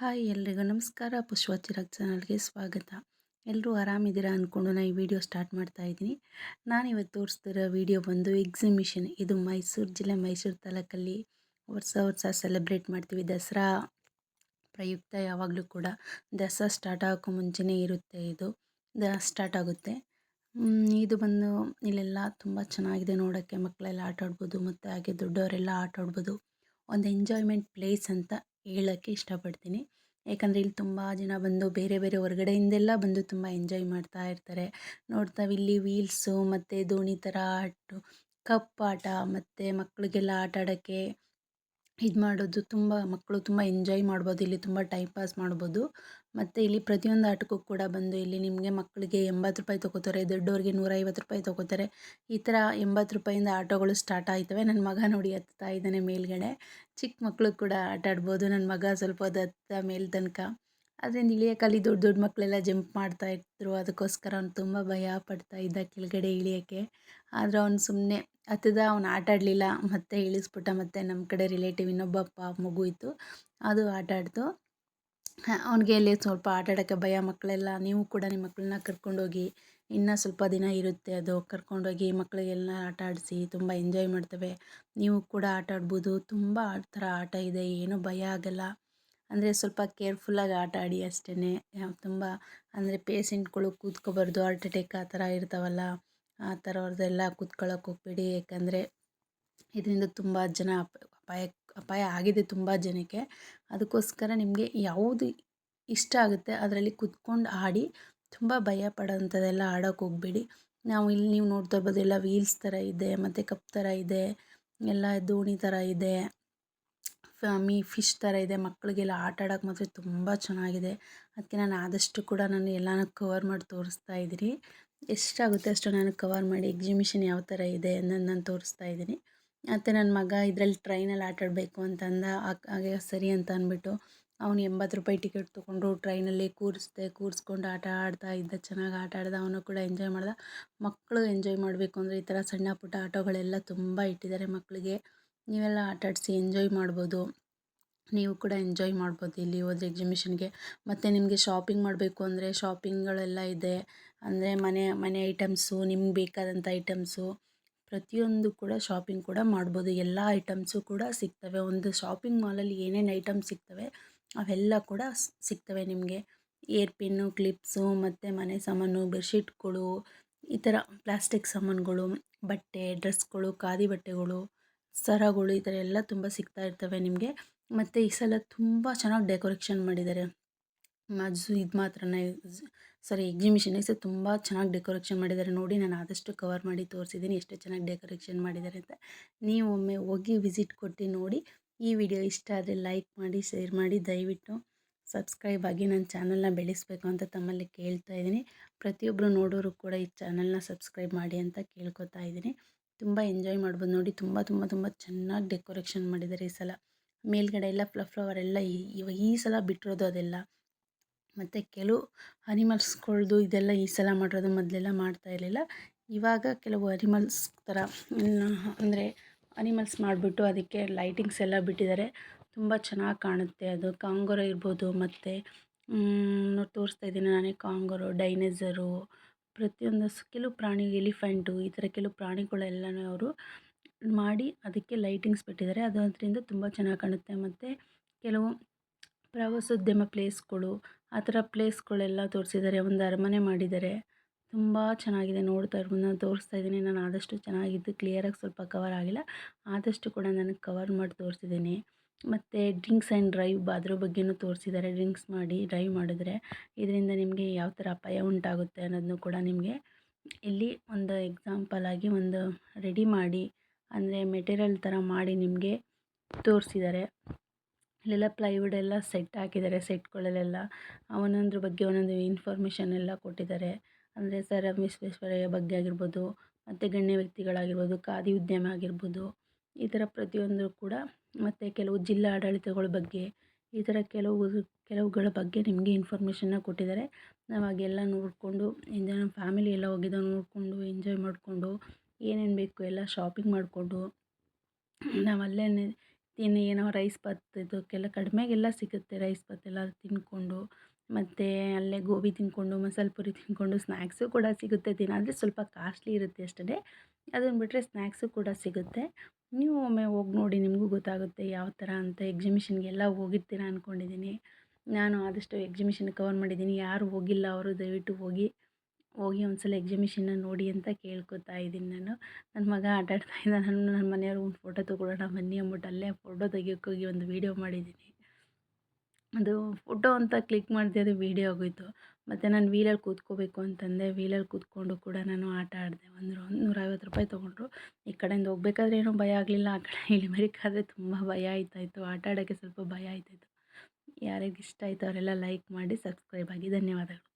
Hi ಎಲ್ರಿಗೂ ನಮಸ್ಕಾರ. ಪುಷ್ಪ ಚಿರಾಗ್ ಚಾನಲ್ಗೆ ಸ್ವಾಗತ. ಎಲ್ಲರೂ ಆರಾಮಿದ್ದೀರಾ ಅಂದ್ಕೊಂಡು ನಾನು ಈ ವಿಡಿಯೋ ಸ್ಟಾರ್ಟ್ ಮಾಡ್ತಾ ಇದ್ದೀನಿ. ನಾನಿವತ್ತು ತೋರಿಸ್ತಿರೋ ವಿಡಿಯೋ ಬಂದು ಎಕ್ಸಿಬಿಷನ್ ಇದು ಮೈಸೂರು ಜಿಲ್ಲೆ ಮೈಸೂರು ತಾಲೂಕಲ್ಲಿ ವರ್ಷ ವರ್ಷ ಸೆಲೆಬ್ರೇಟ್ ಮಾಡ್ತೀವಿ. ದಸರಾ ಪ್ರಯುಕ್ತ ಯಾವಾಗಲೂ ಕೂಡ ದಸರಾ ಸ್ಟಾರ್ಟ್ ಆಗೋಕ್ಕೂ ಮುಂಚೆನೇ ಇರುತ್ತೆ ಇದು. ದ ಸ್ಟಾರ್ಟ್ ಆಗುತ್ತೆ. ಇದು ಬಂದು ಇಲ್ಲೆಲ್ಲ ತುಂಬ ಚೆನ್ನಾಗಿದೆ ನೋಡೋಕ್ಕೆ. ಮಕ್ಕಳೆಲ್ಲ ಆಟ ಆಡ್ಬೋದು ಮತ್ತು ಹಾಗೆ ದೊಡ್ಡವರೆಲ್ಲ ಆಟ ಆಡ್ಬೋದು ಒಂದು ಎಂಜಾಯ್ಮೆಂಟ್ ಪ್ಲೇಸ್ ಅಂತ ಹೇಳೋಕ್ಕೆ ಇಷ್ಟಪಡ್ತೀನಿ. ಯಾಕಂದರೆ ಇಲ್ಲಿ ತುಂಬ ಜನ ಬಂದು ಬೇರೆ ಬೇರೆ ಹೊರಗಡೆಯಿಂದೆಲ್ಲ ಬಂದು ತುಂಬ ಎಂಜಾಯ್ ಮಾಡ್ತಾ ಇರ್ತಾರೆ. ನೋಡ್ತಾವೆ ಇಲ್ಲಿ ವೀಲ್ಸು ಮತ್ತು ದೋಣಿ ಥರ ಆಟ, ಕಪ್ ಆಟ, ಮತ್ತು ಮಕ್ಕಳಿಗೆಲ್ಲ ಆಟ ಆಡೋಕ್ಕೆ ಇದು ಮಾಡೋದು ತುಂಬ ಮಕ್ಕಳು ತುಂಬ ಎಂಜಾಯ್ ಮಾಡ್ಬೋದು, ಇಲ್ಲಿ ತುಂಬ ಟೈಮ್ ಪಾಸ್ ಮಾಡ್ಬೋದು. ಮತ್ತು ಇಲ್ಲಿ ಪ್ರತಿಯೊಂದು ಆಟಕ್ಕೂ ಕೂಡ ಬಂದು ಇಲ್ಲಿ ನಿಮಗೆ ಮಕ್ಕಳಿಗೆ ಎಂಬತ್ತು ರೂಪಾಯಿ ತೊಗೋತಾರೆ ದೊಡ್ಡವ್ರಿಗೆ ನೂರೈವತ್ತು ರೂಪಾಯಿ ತೊಗೋತಾರೆ. ಈ ಥರ ಎಂಬತ್ತು ರೂಪಾಯಿಂದ ಆಟೋಗಳು ಸ್ಟಾರ್ಟ್ ಆಯ್ತವೆ. ನನ್ನ ಮಗ ನೋಡಿ ಹತ್ತಾ ಇದ್ದಾನೆ ಮೇಲ್ಗಡೆ. ಚಿಕ್ಕ ಮಕ್ಕಳು ಕೂಡ ಆಟ ಆಡ್ಬೋದು. ನನ್ನ ಮಗ ಸ್ವಲ್ಪ ಹೊತ್ತು ಹತ್ತ ಮೇಲೆ ತನಕ. ಅದರಿಂದ ಇಳಿಯೋಕ್ಕಲ್ಲಿ ದೊಡ್ಡ ದೊಡ್ಡ ಮಕ್ಕಳೆಲ್ಲ ಜಂಪ್ ಮಾಡ್ತಾ ಇದ್ರು. ಅದಕ್ಕೋಸ್ಕರ ಅವ್ನು ತುಂಬ ಭಯ ಪಡ್ತಾ ಇದ್ದ ಕೆಳಗಡೆ ಇಳಿಯೋಕ್ಕೆ. ಆದರೆ ಅವ್ನು ಸುಮ್ಮನೆ ಹತ್ತದ, ಅವ್ನು ಆಟ ಆಡಲಿಲ್ಲ. ಮತ್ತೆ ಇಳಿಸ್ಬಿಟ್ಟ, ಮತ್ತು ನಮ್ಮ ಕಡೆ ರಿಲೇಟಿವ್ ಇನ್ನೊಬ್ಬ ಮಗು ಇತ್ತು. ಅದು ಆಟ ಆಡ್ತು. ಅವ್ನಿಗೆ ಅಲ್ಲಿ ಸ್ವಲ್ಪ ಆಟ ಆಡೋಕ್ಕೆ ಭಯ. ಮಕ್ಕಳೆಲ್ಲ ನೀವು ಕೂಡ ನಿಮ್ಮ ಮಕ್ಕಳನ್ನ ಕರ್ಕೊಂಡೋಗಿ, ಇನ್ನೂ ಸ್ವಲ್ಪ ದಿನ ಇರುತ್ತೆ ಅದು. ಕರ್ಕೊಂಡೋಗಿ ಮಕ್ಕಳಿಗೆಲ್ಲ ಆಟ ಆಡಿಸಿ, ತುಂಬ ಎಂಜಾಯ್ ಮಾಡ್ತವೆ. ನೀವು ಕೂಡ ಆಟ ಆಡ್ಬೋದು. ತುಂಬ ಆ ಥರ ಆಟ ಇದೆ. ಏನೂ ಭಯ ಆಗೋಲ್ಲ. ಅಂದರೆ ಸ್ವಲ್ಪ ಕೇರ್ಫುಲ್ಲಾಗಿ ಆಟ ಆಡಿ ಅಷ್ಟೇ ತುಂಬ ಅಂದರೆ ಪೇಸೆಂಟ್ಗಳು ಕೂತ್ಕೋಬಾರ್ದು, ಹಾರ್ಟ್ ಅಟ್ಯಾಕ್ ಆ ಥರ ಇರ್ತಾವಲ್ಲ, ಆ ಥರವ್ರದ್ದೆಲ್ಲ ಕೂತ್ಕೊಳ್ಳೋಕೆ ಹೋಗ್ಬೇಡಿ. ಏಕೆಂದರೆ ಇದರಿಂದ ತುಂಬ ಜನ ಅಪಾಯ ಅಪಾಯ ಆಗಿದೆ ತುಂಬ ಜನಕ್ಕೆ. ಅದಕ್ಕೋಸ್ಕರ ನಿಮಗೆ ಯಾವುದು ಇಷ್ಟ ಆಗುತ್ತೆ ಅದರಲ್ಲಿ ಕೂತ್ಕೊಂಡು ಆಡಿ ತುಂಬ ಭಯ ಪಡೋಂಥದ್ದೆಲ್ಲ ಆಡೋಕೆ ಹೋಗಬೇಡಿ. ನಾವು ಇಲ್ಲಿ ನೀವು ನೋಡ್ತಾ ಇರ್ಬೋದು ಎಲ್ಲ ವೀಲ್ಸ್ ಥರ ಇದೆ, ಮತ್ತು ಕಪ್ ಥರ ಇದೆ, ಎಲ್ಲ ದೋಣಿ ಥರ ಇದೆ. ಮೀ ಫಿಶ್ ಥರ ಇದೆ, ಮಕ್ಕಳಿಗೆಲ್ಲ ಆಟ ಆಡೋಕೆ ಮಾತ್ರ ತುಂಬ ಚೆನ್ನಾಗಿದೆ. ಅದಕ್ಕೆ ನಾನು ಆದಷ್ಟು ಕೂಡ ನಾನು ಎಲ್ಲನೂ ಕವರ್ ಮಾಡಿ ತೋರಿಸ್ತಾ ಇದ್ದೀನಿ. ಎಷ್ಟಾಗುತ್ತೆ ಅಷ್ಟು ನಾನು ಕವರ್ ಮಾಡಿ, ಎಕ್ಸಿಬಿಷನ್ ಯಾವ ಥರ ಇದೆ ಅನ್ನೋದು ನಾನು ತೋರಿಸ್ತಾ ಇದ್ದೀನಿ. ಮತ್ತು ನನ್ನ ಮಗ ಇದರಲ್ಲಿ ಟ್ರೈನಲ್ಲಿ ಆಟ ಆಡಬೇಕು ಅಂತಂದ ಹಾಗೆ ಸರಿ ಅಂತ ಅಂದ್ಬಿಟ್ಟು ಅವನು ಎಂಬತ್ತು ರೂಪಾಯಿ ಟಿಕೆಟ್ ತೊಗೊಂಡು ಟ್ರೈನಲ್ಲಿ ಕೂರಿಸ್ದೆ, ಕೂರಿಸ್ಕೊಂಡು ಆಟ ಆಡ್ತಾ ಇದ್ದ, ಚೆನ್ನಾಗಿ ಆಟ ಆಡ್ದ, ಅವನು ಕೂಡ ಎಂಜಾಯ್ ಮಾಡ್ದ. ಮಕ್ಕಳು ಎಂಜಾಯ್ ಮಾಡಬೇಕು ಅಂದರೆ ಈ ಥರ ಸಣ್ಣ ಪುಟ್ಟ ಆಟೋಗಳೆಲ್ಲ ತುಂಬ ಇಟ್ಟಿದ್ದಾರೆ ಮಕ್ಕಳಿಗೆ. ನೀವೆಲ್ಲ ಆಟಾಡಿಸಿ ಎಂಜಾಯ್ ಮಾಡ್ಬೋದು. ನೀವು ಕೂಡ ಎಂಜಾಯ್ ಮಾಡ್ಬೋದು ಇಲ್ಲಿ ಹೋದ್ರೆ ಎಕ್ಸಿಬಿಷನ್ಗೆ. ಮತ್ತು ನಿಮಗೆ ಶಾಪಿಂಗ್ ಮಾಡಬೇಕು ಅಂದರೆ ಶಾಪಿಂಗ್ಗಳೆಲ್ಲ ಇದೆ. ಅಂದರೆ ಮನೆ ಮನೆ ಐಟಮ್ಸು, ನಿಮ್ಗೆ ಬೇಕಾದಂಥ ಐಟಮ್ಸು. ಪ್ರತಿಯೊಂದು ಕೂಡ ಶಾಪಿಂಗ್ ಕೂಡ ಮಾಡ್ಬೋದು. ಎಲ್ಲ ಐಟಮ್ಸು ಕೂಡ ಸಿಗ್ತವೆ. ಒಂದು ಶಾಪಿಂಗ್ ಮಾಲಲ್ಲಿ ಏನೇನು ಐಟಮ್ಸ್ ಸಿಗ್ತವೆ, ಅವೆಲ್ಲ ಕೂಡ ಸಿಗ್ತವೆ ನಿಮಗೆ. ಏರ್ ಪಿನ್ನು, ಕ್ಲಿಪ್ಸು, ಮತ್ತು ಮನೆ ಸಾಮಾನು, ಬೆಡ್ಶೀಟ್ಗಳು, ಈ ಥರ ಪ್ಲಾಸ್ಟಿಕ್ ಸಾಮಾನುಗಳು, ಬಟ್ಟೆ, ಡ್ರೆಸ್ಗಳು, ಖಾದಿ ಬಟ್ಟೆಗಳು. ಸರಗಳು ಈ ಥರ ಎಲ್ಲ ತುಂಬ ಸಿಗ್ತಾ ಇರ್ತವೆ ನಿಮಗೆ. ಮತ್ತು ಈ ಸಲ ತುಂಬ ಚೆನ್ನಾಗಿ ಡೆಕೋರೇಷನ್ ಮಾಡಿದ್ದಾರೆ. ಮಜು ಇದು ಮಾತ್ರನೇ ಸಾರಿ ಎಕ್ಸಿಬಿಷನ್ ಈ ತುಂಬ ಚೆನ್ನಾಗಿ ಡೆಕೋರೇಷನ್ ಮಾಡಿದ್ದಾರೆ. ನೋಡಿ ನಾನು ಆದಷ್ಟು ಕವರ್ ಮಾಡಿ ತೋರಿಸಿದ್ದೀನಿ ಎಷ್ಟು ಚೆನ್ನಾಗಿ ಡೆಕೋರೇಷನ್ ಮಾಡಿದ್ದಾರೆ ಅಂತ. ನೀವು ಒಮ್ಮೆ ಹೋಗಿ ವಿಸಿಟ್ ಕೊಟ್ಟು ನೋಡಿ. ಈ ವಿಡಿಯೋ ಇಷ್ಟ ಆದರೆ ಲೈಕ್ ಮಾಡಿ ಶೇರ್ ಮಾಡಿ, ದಯವಿಟ್ಟು ಸಬ್ಸ್ಕ್ರೈಬ್ ಆಗಿ ನನ್ನ ಚಾನಲ್ನ ಬೆಳೆಸಬೇಕು ಅಂತ ತಮ್ಮಲ್ಲಿ ಕೇಳ್ತಾ ಇದ್ದೀನಿ. ಪ್ರತಿಯೊಬ್ಬರು ನೋಡೋರು ಕೂಡ ಈ ಚಾನಲ್ನ ಸಬ್ಸ್ಕ್ರೈಬ್ ಮಾಡಿ ಅಂತ ಕೇಳ್ಕೊತಾ ಇದ್ದೀನಿ. ತುಂಬ ಎಂಜಾಯ್ ಮಾಡ್ಬೋದು. ನೋಡಿ, ತುಂಬ ತುಂಬ ತುಂಬ ಚೆನ್ನಾಗಿ ಡೆಕೋರೇಷನ್ ಮಾಡಿದ್ದಾರೆ ಈ ಸಲ. ಮೇಲ್ಗಡೆ ಎಲ್ಲ ಫ್ಲವರ್ ಎಲ್ಲ ಇವಾಗ ಈ ಸಲ ಬಿಟ್ಟಿರೋದು ಅದೆಲ್ಲ. ಮತ್ತು ಕೆಲವು ಅನಿಮಲ್ಸ್ಗಳ್ದು ಇದೆಲ್ಲ ಈ ಸಲ ಮಾಡಿರೋದು ಮೊದಲೆಲ್ಲ ಮಾಡ್ತಾ ಇರಲಿಲ್ಲ. ಇವಾಗ ಕೆಲವು ಅನಿಮಲ್ಸ್ ಥರ ಅಂದರೆ ಅನಿಮಲ್ಸ್ ಮಾಡಿಬಿಟ್ಟು ಅದಕ್ಕೆ ಲೈಟಿಂಗ್ಸ್ ಎಲ್ಲ ಬಿಟ್ಟಿದ್ದಾರೆ. ತುಂಬ ಚೆನ್ನಾಗಿ ಕಾಣುತ್ತೆ ಅದು. ಕಾಂಗೊರ ಇರ್ಬೋದು, ಮತ್ತು ತೋರಿಸ್ತಾ ಇದ್ದೀನಿ ನಾನೇ ಕಾಂಗೊರು ಡೈನೇಸರು ಪ್ರತಿಯೊಂದು ಕೆಲವು ಪ್ರಾಣಿ ಎಲಿಫೆಂಟು ಈ ಥರ ಕೆಲವು ಪ್ರಾಣಿಗಳೆಲ್ಲನೂ ಅವರು ಮಾಡಿ ಅದಕ್ಕೆ ಲೈಟಿಂಗ್ಸ್ ಬಿಟ್ಟಿದ್ದಾರೆ. ಅದು ಅದರಿಂದ ತುಂಬ ಚೆನ್ನಾಗಿ ಕಾಣುತ್ತೆ. ಮತ್ತು ಕೆಲವು ಪ್ರವಾಸೋದ್ಯಮ ಪ್ಲೇಸ್ಗಳು ಆ ಥರ ಪ್ಲೇಸ್ಗಳೆಲ್ಲ ತೋರಿಸಿದ್ದಾರೆ. ಒಂದು ಅರಮನೆ ಮಾಡಿದ್ದಾರೆ. ತುಂಬ ಚೆನ್ನಾಗಿದೆ. ನೋಡ್ತಾ ನಾನು ತೋರಿಸ್ತಾ ಇದ್ದೀನಿ. ನಾನು ಆದಷ್ಟು ಚೆನ್ನಾಗಿದ್ದು ಕ್ಲಿಯರಾಗಿ ಸ್ವಲ್ಪ ಕವರ್ ಆಗಿಲ್ಲ. ಆದಷ್ಟು ಕೂಡ ನಾನು ಕವರ್ ಮಾಡಿ ತೋರಿಸಿದ್ದೀನಿ. ಮತ್ತು ಡ್ರಿಂಕ್ಸ್ ಆ್ಯಂಡ್ ಡ್ರೈವ್ ಅದ್ರ ಬಗ್ಗೆಯೂ ತೋರಿಸಿದ್ದಾರೆ ಡ್ರಿಂಕ್ಸ್ ಮಾಡಿ, ಡ್ರೈವ್ ಮಾಡಿದ್ರೆ ಇದರಿಂದ ನಿಮಗೆ ಯಾವ ಥರ ಅಪಾಯ ಉಂಟಾಗುತ್ತೆ ಅನ್ನೋದನ್ನು ಕೂಡ ನಿಮಗೆ ಇಲ್ಲಿ ಒಂದು ಎಕ್ಸಾಂಪಲ್ ಆಗಿ ಒಂದು ರೆಡಿ ಮಾಡಿ, ಅಂದರೆ ಮೆಟೀರಿಯಲ್ ಥರ ಮಾಡಿ ನಿಮಗೆ ತೋರಿಸಿದ್ದಾರೆ ಇಲ್ಲೆಲ್ಲ ಪ್ಲೈವುಡ್ ಎಲ್ಲ ಸೆಟ್ ಹಾಕಿದ್ದಾರೆ ಸೆಟ್ಗಳಲ್ಲೆಲ್ಲ ಒಂದೊಂದ್ರ ಬಗ್ಗೆ ಒಂದೊಂದು ಇನ್ಫಾರ್ಮೇಷನ್ ಎಲ್ಲ ಕೊಟ್ಟಿದ್ದಾರೆ ಅಂದರೆ ಸರ್ ವಿಶ್ವೇಶ್ವರಯ್ಯ ಬಗ್ಗೆ ಆಗಿರ್ಬೋದು, ಮತ್ತು ಗಣ್ಯ ವ್ಯಕ್ತಿಗಳಾಗಿರ್ಬೋದು, ಖಾದಿ ಉದ್ಯಮ ಆಗಿರ್ಬೋದು. ಈ ಥರ ಪ್ರತಿಯೊಂದು ಕೂಡ ಮತ್ತು ಕೆಲವು ಜಿಲ್ಲಾ ಆಡಳಿತಗಳ ಬಗ್ಗೆ ಈ ಥರ ಕೆಲವು ಕೆಲವುಗಳ ಬಗ್ಗೆ ನಿಮಗೆ ಇನ್ಫಾರ್ಮೇಷನ್ನ ಕೊಟ್ಟಿದ್ದಾರೆ. ನಾವು ಹಾಗೆಲ್ಲ ನೋಡಿಕೊಂಡು, ಇಂದ ನಮ್ಮ ಫ್ಯಾಮಿಲಿ ಎಲ್ಲ ಹೋಗಿದ್ದೋ ನೋಡಿಕೊಂಡು ಎಂಜಾಯ್ ಮಾಡಿಕೊಂಡು, ಏನೇನು ಬೇಕು ಎಲ್ಲ ಶಾಪಿಂಗ್ ಮಾಡಿಕೊಂಡು, ನಾವು ಅಲ್ಲೇ ತಿನ್ನಿ, ಏನೋ ರೈಸ್ ಬಾತ್ ಇದಕ್ಕೆಲ್ಲ ಕಡಿಮೆಗೆಲ್ಲ ಸಿಗುತ್ತೆ ರೈಸ್ ಬಾತ್ ಎಲ್ಲ ತಿಂದ್ಕೊಂಡು ಮತ್ತು ಅಲ್ಲೇ ಗೋಬಿ ತಿಂದ್ಕೊಂಡು ಮಸಾಲೆ ಪುರಿ ತಿಂದ್ಕೊಂಡು ಸ್ನ್ಯಾಕ್ಸು ಕೂಡ ಸಿಗುತ್ತೆ ದಿನ. ಅಂದರೆ ಸ್ವಲ್ಪ ಕಾಸ್ಟ್ಲಿ ಇರುತ್ತೆ ಅಷ್ಟೇ ಅದನ್ನು ಬಿಟ್ಟರೆ ಸ್ನ್ಯಾಕ್ಸು ಕೂಡ ಸಿಗುತ್ತೆ. ನೀವು ಒಮ್ಮೆ ಹೋಗಿ ನೋಡಿ, ನಿಮಗೂ ಗೊತ್ತಾಗುತ್ತೆ ಯಾವ ಥರ ಅಂತ ಎಕ್ಸಿಮಿಷನ್ಗೆಲ್ಲ ಹೋಗಿರ್ತೀರ ಅಂದ್ಕೊಂಡಿದ್ದೀನಿ ನಾನು ಆದಷ್ಟು ಎಕ್ಸಿಮಿಷನ್ ಕವರ್ ಮಾಡಿದ್ದೀನಿ ಯಾರು ಹೋಗಿಲ್ಲ ಅವರು ದಯವಿಟ್ಟು ಹೋಗಿ ಹೋಗಿ ಒಂದು ಸಲ ಎಕ್ಸಿಮಿಷನ್ನ ನೋಡಿ ಅಂತ ಕೇಳ್ಕೊತಾ ಇದ್ದೀನಿ ನಾನು. ನನ್ನ ಮಗ ಆಟಾಡ್ತಾ ಇದ್ದ ನಾನು ನನ್ನ ಮನೆಯವ್ರು ಒಂದು ಫೋಟೋ ತೊಗೊಳ್ಳೋಣ ಬನ್ನಿ ಅಂದ್ಬಿಟ್ಟು ಅಲ್ಲೇ ಫೋಟೋ ತೆಗಿಯೋಕ್ಕೋಗಿ ಒಂದು ವೀಡಿಯೋ ಮಾಡಿದ್ದೀನಿ ಅದು ಫೋಟೋ ಅಂತ ಕ್ಲಿಕ್ ಮಾಡಿದೆ ಅದು ವೀಡಿಯೋ ಆಗೋಯಿತು. ಮತ್ತು ನಾನು ವೀಲಲ್ಲಿ ಕೂತ್ಕೋಬೇಕು ಅಂತಂದೆ. ವೀಲಲ್ಲಿ ಕೂತ್ಕೊಂಡು ಕೂಡ ನಾನು ಆಟ ಆಡಿದೆ. ಒಂದು ನೂರೈವತ್ತು ರೂಪಾಯಿ ತೊಗೊಂಡ್ರು. ಈ ಕಡೆಯಿಂದ ಹೋಗ್ಬೇಕಾದ್ರೆ ಏನೂ ಭಯ ಆಗಲಿಲ್ಲ. ಆ ಕಡೆ ಇಳಿಬೇಕಾದ್ರೆ ತುಂಬ ಭಯ ಆಯ್ತಾಯಿತ್ತು ಆಟ ಆಡೋಕ್ಕೆ ಸ್ವಲ್ಪ ಭಯ ಆಯ್ತಾಯಿತ್ತು ಯಾರಿಗೆ ಇಷ್ಟ ಆಯಿತು ಅವರೆಲ್ಲ ಲೈಕ್ ಮಾಡಿ ಸಬ್ಸ್ಕ್ರೈಬ್ ಆಗಿ. ಧನ್ಯವಾದಗಳು.